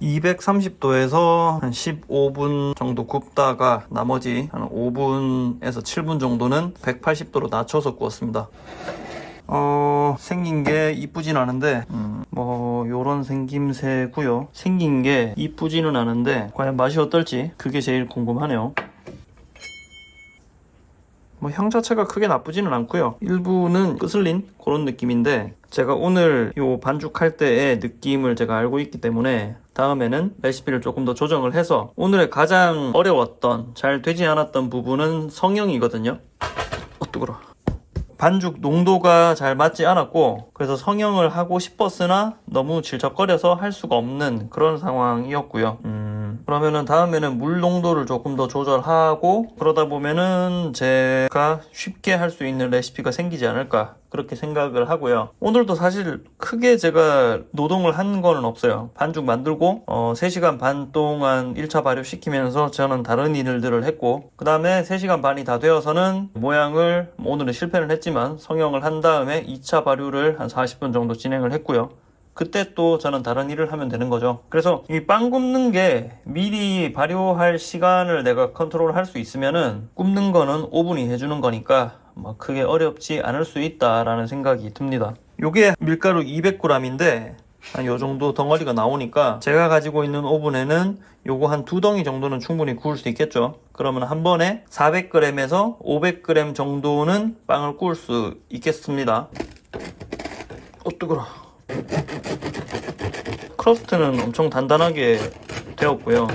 230도에서 한 15분 정도 굽다가 나머지 한 5분에서 7분 정도는 180도로 낮춰서 구웠습니다. 어, 생긴 게 이쁘진 않은데, 음, 뭐, 요런 생김새고요 생긴 게 이쁘지는 않은데, 과연 맛이 어떨지, 그게 제일 궁금하네요. 뭐, 향 자체가 크게 나쁘지는 않고요 일부는 끄슬린 그런 느낌인데, 제가 오늘 요 반죽할 때의 느낌을 제가 알고 있기 때문에, 다음에는 레시피를 조금 더 조정을 해서, 오늘의 가장 어려웠던, 잘 되지 않았던 부분은 성형이거든요. 어, 뜨거라. 반죽 농도가 잘 맞지 않았고 그래서 성형을 하고 싶었으나 너무 질척거려서 할 수가 없는 그런 상황이었고요. 음, 그러면은 다음에는 물 농도를 조금 더 조절하고 그러다 보면은 제가 쉽게 할 수 있는 레시피가 생기지 않을까 그렇게 생각을 하고요. 오늘도 사실 크게 제가 노동을 한 거는 없어요. 반죽 만들고 어, 3시간 반 동안 1차 발효시키면서 저는 다른 일들을 했고 그 다음에 3시간 반이 다 되어서는 모양을 오늘은 실패를 했지만 성형을 한 다음에 2차 발효를 한 40분 정도 진행을 했고요. 그때 또 저는 다른 일을 하면 되는 거죠. 그래서 이 빵 굽는 게 미리 발효할 시간을 내가 컨트롤 할 수 있으면은 굽는 거는 오븐이 해주는 거니까 뭐 크게 어렵지 않을 수 있다라는 생각이 듭니다. 요게 밀가루 200g인데 한요 정도 덩어리가 나오니까 제가 가지고 있는 오븐에는 요거 한 두 덩이 정도는 충분히 구울 수 있겠죠. 그러면 한 번에 400g에서 500g 정도는 빵을 구울 수 있겠습니다. 어 뜨거라. 크러스트는 엄청 단단하게 되었고요.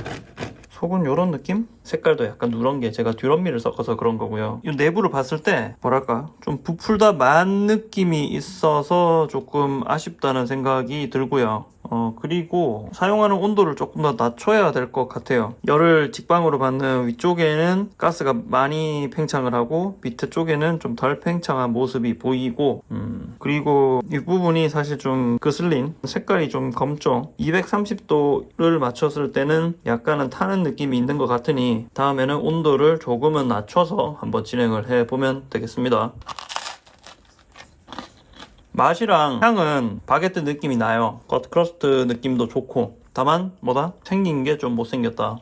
속은 이런 느낌? 색깔도 약간 누런 게 제가 듀럼미를 섞어서 그런 거고요. 이 내부를 봤을 때 뭐랄까 좀 부풀다 만 느낌이 있어서 조금 아쉽다는 생각이 들고요. 어 그리고 사용하는 온도를 조금 더 낮춰야 될 것 같아요. 열을 직방으로 받는 위쪽에는 가스가 많이 팽창을 하고 밑에 쪽에는 좀 덜 팽창한 모습이 보이고 음 그리고 이 부분이 사실 좀 그슬린 색깔이 좀 검죠. 230도를 맞췄을 때는 약간은 타는 느낌이 있는 것 같으니 다음에는 온도를 조금은 낮춰서 한번 진행을 해 보면 되겠습니다. 맛이랑 향은 바게트 느낌이 나요. 겉 크러스트 느낌도 좋고. 다만 뭐다? 생긴 게 좀 못생겼다.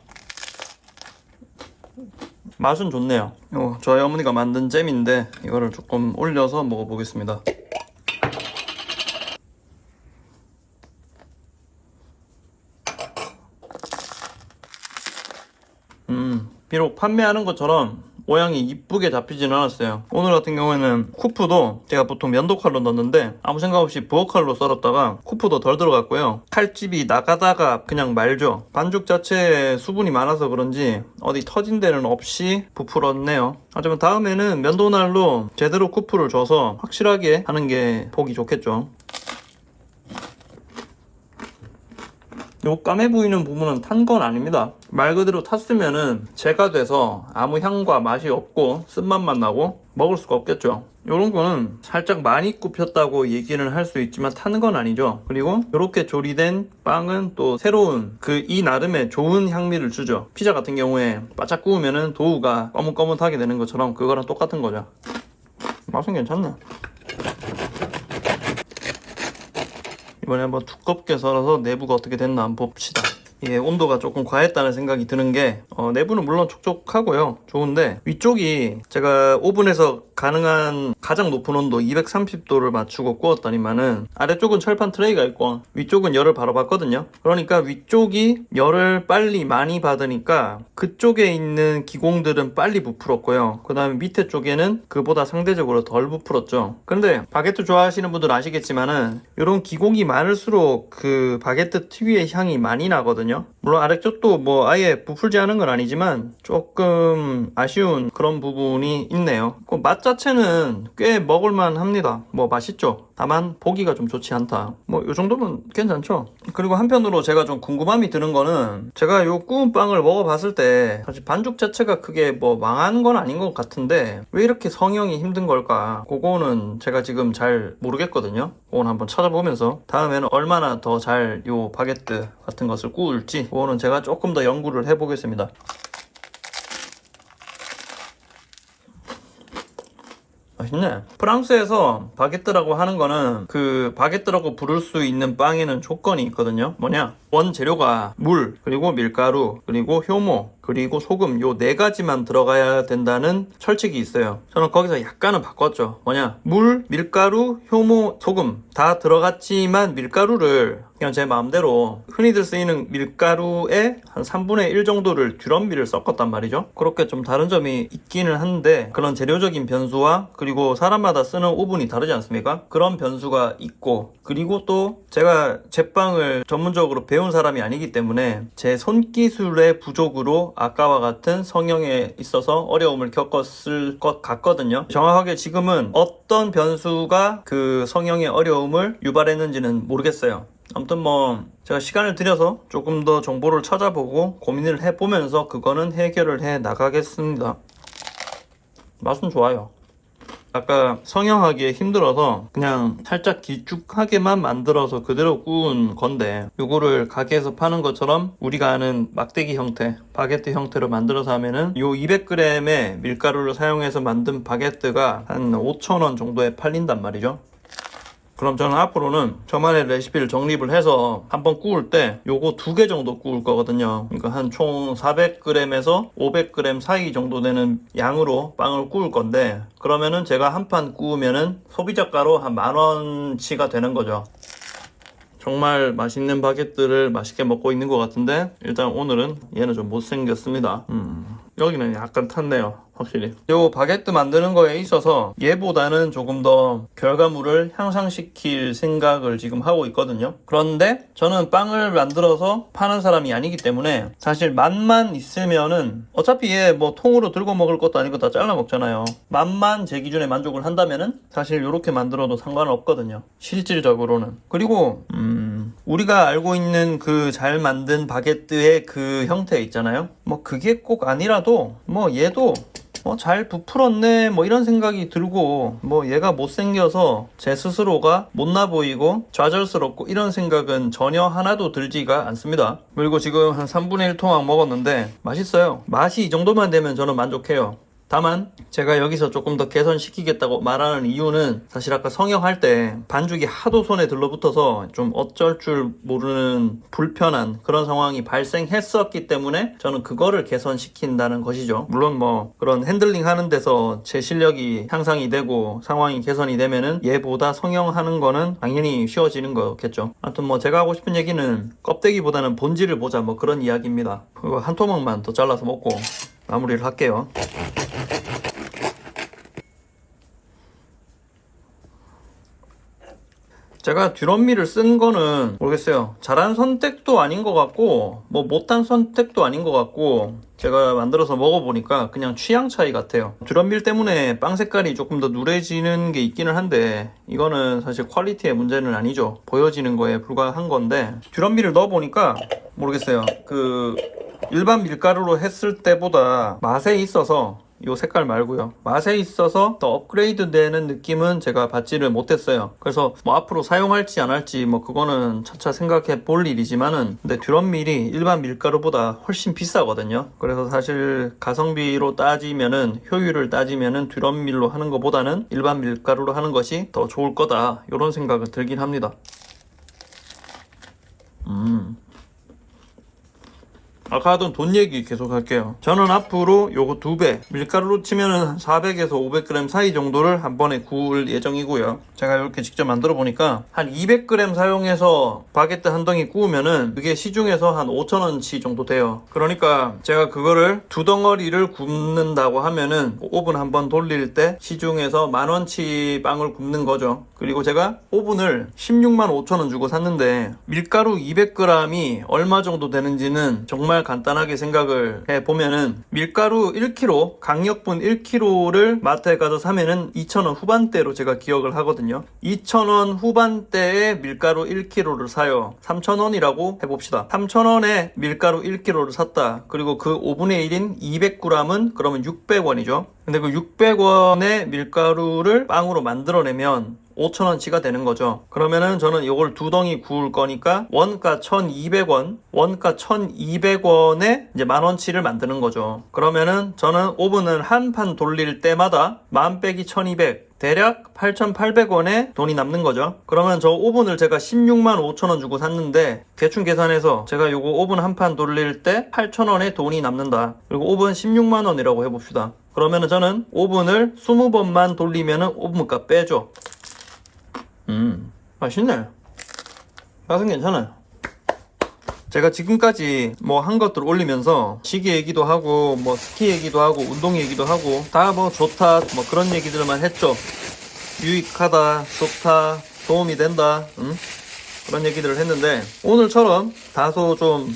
맛은 좋네요. 요 저희 어머니가 만든 잼인데 이거를 조금 올려서 먹어보겠습니다. 음, 비록 판매하는 것처럼 모양이 이쁘게 잡히지는 않았어요. 오늘 같은 경우에는 쿠프도 제가 보통 면도 칼로 넣는데 아무 생각 없이 부엌 칼로 썰었다가 쿠프도 덜 들어갔고요. 칼집이 나가다가 그냥 말죠. 반죽 자체에 수분이 많아서 그런지 어디 터진 데는 없이 부풀었네요. 하지만 다음에는 면도날로 제대로 쿠프를 줘서 확실하게 하는 게 보기 좋겠죠. 요 까매 보이는 부분은 탄 건 아닙니다. 말 그대로 탔으면은 제가 돼서 아무 향과 맛이 없고 쓴맛만 나고 먹을 수가 없겠죠. 요런 거는 살짝 많이 굽혔다고 얘기는 할 수 있지만 타는 건 아니죠. 그리고 이렇게 조리된 빵은 또 새로운 그 이 나름의 좋은 향미를 주죠. 피자 같은 경우에 바짝 구우면은 도우가 거뭇거뭇하게 되는 것처럼 그거랑 똑같은 거죠. 맛은 괜찮네. 이번에 한번 두껍게 썰어서 내부가 어떻게 됐나 한번 봅시다. 이게 온도가 조금 과했다는 생각이 드는 게 어, 내부는 물론 촉촉하고요. 좋은데 위쪽이 제가 오븐에서 가능한 가장 높은 온도 230도를 맞추고 구웠더니만은 아래쪽은 철판 트레이가 있고 위쪽은 열을 바로 받거든요. 그러니까 위쪽이 열을 빨리 많이 받으니까 그쪽에 있는 기공들은 빨리 부풀었고요. 그 다음에 밑에 쪽에는 그보다 상대적으로 덜 부풀었죠. 근데 바게트 좋아하시는 분들은 아시겠지만은 이런 기공이 많을수록 그 바게트 특유의 향이 많이 나거든요 물론 아래쪽도 뭐 아예 부풀지 않은 건 아니지만 조금 아쉬운 그런 부분이 있네요. 그 맛 자체는 꽤 먹을만 합니다. 뭐 맛있죠. 다만 보기가 좀 좋지 않다. 뭐 이 정도면 괜찮죠. 그리고 한편으로 제가 좀 궁금함이 드는 거는 제가 요 구운 빵을 먹어봤을 때 사실 반죽 자체가 크게 뭐 망한 건 아닌 것 같은데 왜 이렇게 성형이 힘든 걸까? 그거는 제가 지금 잘 모르겠거든요. 그건 한번 찾아보면서 다음에는 얼마나 더 잘 요 바게트 같은 것을 구울 지 그거는 제가 조금 더 연구를 해보겠습니다. 맛있네. 프랑스에서 바게트라고 하는 거는 그 바게트라고 부를 수 있는 빵에는 조건이 있거든요. 뭐냐? 원재료가 물, 그리고 밀가루, 그리고 효모, 그리고 소금 요 네 가지만 들어가야 된다는 철칙이 있어요. 저는 거기서 약간은 바꿨죠. 뭐냐? 물, 밀가루, 효모, 소금 다 들어갔지만 밀가루를 그냥 제 마음대로 흔히들 쓰이는 밀가루의 한 3분의 1 정도를 듀럼밀을 섞었단 말이죠. 그렇게 좀 다른 점이 있기는 한데 그런 재료적인 변수와 그리고 사람마다 쓰는 오븐이 다르지 않습니까? 그런 변수가 있고 그리고 또 제가 제빵을 전문적으로 배운 사람이 아니기 때문에 제 손기술의 부족으로 아까와 같은 성형에 있어서 어려움을 겪었을 것 같거든요. 정확하게 지금은 어떤 변수가 그 성형의 어려움을 유발했는지는 모르겠어요. 아무튼 뭐 제가 시간을 들여서 조금 더 정보를 찾아보고 고민을 해보면서 그거는 해결을 해 나가겠습니다. 맛은 좋아요. 아까 성형하기에 힘들어서 그냥 살짝 길쭉하게만 만들어서 그대로 구운 건데 요거를 가게에서 파는 것처럼 우리가 아는 막대기 형태 바게트 형태로 만들어서 하면은 요 200g의 밀가루를 사용해서 만든 바게트가 한 5,000원 정도에 팔린단 말이죠 그럼 저는 앞으로는 저만의 레시피를 정립을 해서 한번 구울 때 요거 두 개 정도 구울 거거든요. 그러니까 한 총 400g에서 500g 사이 정도 되는 양으로 빵을 구울 건데 그러면은 제가 한 판 구우면은 소비자가로 한 만 원치가 되는 거죠. 정말 맛있는 바게트를 맛있게 먹고 있는 것 같은데 일단 오늘은 얘는 좀 못생겼습니다. 음, 여기는 약간 탔네요. 확실히. 요 바게트 만드는 거에 있어서 얘보다는 조금 더 결과물을 향상시킬 생각을 지금 하고 있거든요. 그런데 저는 빵을 만들어서 파는 사람이 아니기 때문에 사실 맛만 있으면은 어차피 얘 뭐 통으로 들고 먹을 것도 아니고 다 잘라 먹잖아요. 맛만 제 기준에 만족을 한다면은 사실 이렇게 만들어도 상관은 없거든요. 실질적으로는. 그리고 음, 우리가 알고 있는 그 잘 만든 바게트의 그 형태 있잖아요. 뭐 그게 꼭 아니라 도 뭐 얘도 뭐 잘 부풀었네 뭐 이런 생각이 들고 뭐 얘가 못생겨서 제 스스로가 못나 보이고 좌절스럽고 이런 생각은 전혀 하나도 들지가 않습니다. 그리고 지금 한 3분의 1 토막 먹었는데 맛있어요. 맛이 이 정도만 되면 저는 만족해요 다만 제가 여기서 조금 더 개선시키겠다고 말하는 이유는 사실 아까 성형할 때 반죽이 하도 손에 들러붙어서 좀 어쩔 줄 모르는 불편한 그런 상황이 발생했었기 때문에 저는 그거를 개선시킨다는 것이죠. 물론 뭐 그런 핸들링 하는 데서 제 실력이 향상이 되고 상황이 개선이 되면은 얘보다 성형하는 거는 당연히 쉬워지는 거겠죠. 아무튼 뭐 제가 하고 싶은 얘기는 껍데기보다는 본질을 보자 뭐 그런 이야기입니다. 그거 한 토막만 더 잘라서 먹고 마무리를 할게요. 제가 듀럼밀을 쓴 거는 모르겠어요. 잘한 선택도 아닌 것 같고, 뭐 못한 선택도 아닌 것 같고, 제가 만들어서 먹어보니까 그냥 취향 차이 같아요. 듀럼밀 때문에 빵 색깔이 조금 더 누래지는 게 있기는 한데, 이거는 사실 퀄리티의 문제는 아니죠. 보여지는 거에 불과한 건데, 듀럼밀을 넣어보니까 모르겠어요. 그, 일반 밀가루로 했을 때보다 맛에 있어서 이 색깔 말고요. 맛에 있어서 더 업그레이드 되는 느낌은 제가 받지를 못했어요. 그래서 뭐 앞으로 사용할지 안 할지 뭐 그거는 차차 생각해 볼 일이지만은 근데 듀럼밀이 일반 밀가루보다 훨씬 비싸거든요. 그래서 사실 가성비로 따지면은 효율을 따지면은 듀럼밀로 하는 것보다는 일반 밀가루로 하는 것이 더 좋을 거다. 이런 생각은 들긴 합니다. 음. 아까 하던 돈 얘기 계속 할게요. 저는 앞으로 요거 두 배, 밀가루로 치면은 400에서 500g 사이 정도를 한 번에 구울 예정이고요. 제가 이렇게 직접 만들어 보니까 한 200g 사용해서 바게트 한 덩이 구우면은 그게 시중에서 한 5,000원치 정도 돼요. 그러니까 제가 그거를 두 덩어리를 굽는다고 하면은 오븐 한 번 돌릴 때 시중에서 만원치 빵을 굽는 거죠. 그리고 제가 오븐을 16만 5천원 주고 샀는데 밀가루 200g이 얼마 정도 되는지는 정말 간단하게 생각을 해 보면은 밀가루 1kg, 강력분 1kg를 마트에 가서 사면은 2,000원 후반대로 제가 기억을 하거든요. 2,000원 후반대에 밀가루 1kg를 사요. 3,000원이라고 해봅시다. 3,000원에 밀가루 1kg를 샀다. 그리고 그 5분의 1인 200g은 그러면 600원이죠. 근데 그 600원의 밀가루를 빵으로 만들어내면 5,000원치가 되는 거죠. 그러면은 저는 이걸 두 덩이 구울 거니까 원가 1,200원, 원가 1,200원에 이제 만 원치를 만드는 거죠. 그러면은 저는 오븐을 한 판 돌릴 때마다 만 빼기 1,200, 대략 8,800원에 돈이 남는 거죠. 그러면 저 오븐을 제가 16만 5천원 주고 샀는데 대충 계산해서 제가 요거 오븐 한 판 돌릴 때 8,000원에 돈이 남는다. 그리고 오븐 16만 원이라고 해봅시다. 그러면은 저는 오븐을 20번만 돌리면은 오븐값 빼죠. 음, 맛있네. 맛은 괜찮아요. 제가 지금까지 뭐 한 것들 올리면서 시계 얘기도 하고 뭐 스키 얘기도 하고 운동 얘기도 하고 다 뭐 좋다 뭐 그런 얘기들만 했죠. 유익하다, 좋다, 도움이 된다, 음? 그런 얘기들을 했는데 오늘처럼 다소 좀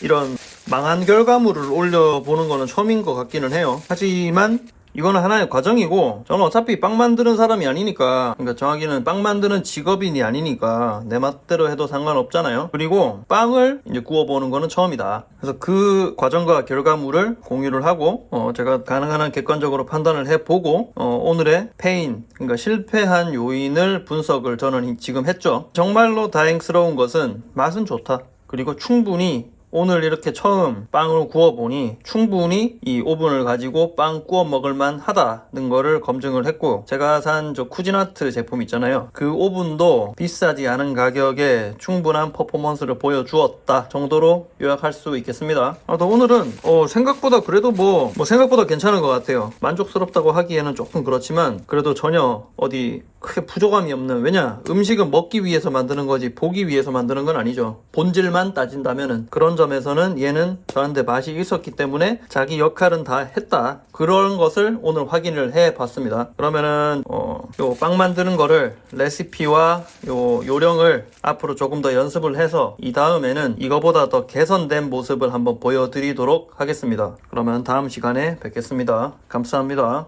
이런 망한 결과물을 올려보는 거는 처음인 것 같기는 해요. 하지만 이거는 하나의 과정이고 저는 어차피 빵 만드는 사람이 아니니까 그러니까 정확히는 빵 만드는 직업인이 아니니까 내 맛대로 해도 상관없잖아요. 그리고 빵을 이제 구워보는 거는 처음이다. 그래서 그 과정과 결과물을 공유를 하고 어, 제가 가능한 한 객관적으로 판단을 해보고 어, 오늘의 페인 그러니까 실패한 요인을 분석을 저는 지금 했죠. 정말로 다행스러운 것은 맛은 좋다. 그리고 충분히 오늘 이렇게 처음 빵을 구워보니 충분히 이 오븐을 가지고 빵 구워 먹을만 하다는 거를 검증을 했고 제가 산 저 쿠지나트 제품 있잖아요. 그 오븐도 비싸지 않은 가격에 충분한 퍼포먼스를 보여주었다 정도로 요약할 수 있겠습니다. 아, 또 오늘은 어, 생각보다 그래도 뭐, 뭐 생각보다 괜찮은 것 같아요. 만족스럽다고 하기에는 조금 그렇지만 그래도 전혀 어디 크게 부족함이 없는 왜냐? 음식은 먹기 위해서 만드는 거지 보기 위해서 만드는 건 아니죠. 본질만 따진다면은 그런 점에서는 얘는 저한테 맛이 있었기 때문에 자기 역할은 다 했다. 그런 것을 오늘 확인을 해 봤습니다. 그러면은 어, 요 빵 만드는 거를 레시피와 요 요령을 앞으로 조금 더 연습을 해서 이 다음에는 이거보다 더 개선된 모습을 한번 보여드리도록 하겠습니다. 그러면 다음 시간에 뵙겠습니다. 감사합니다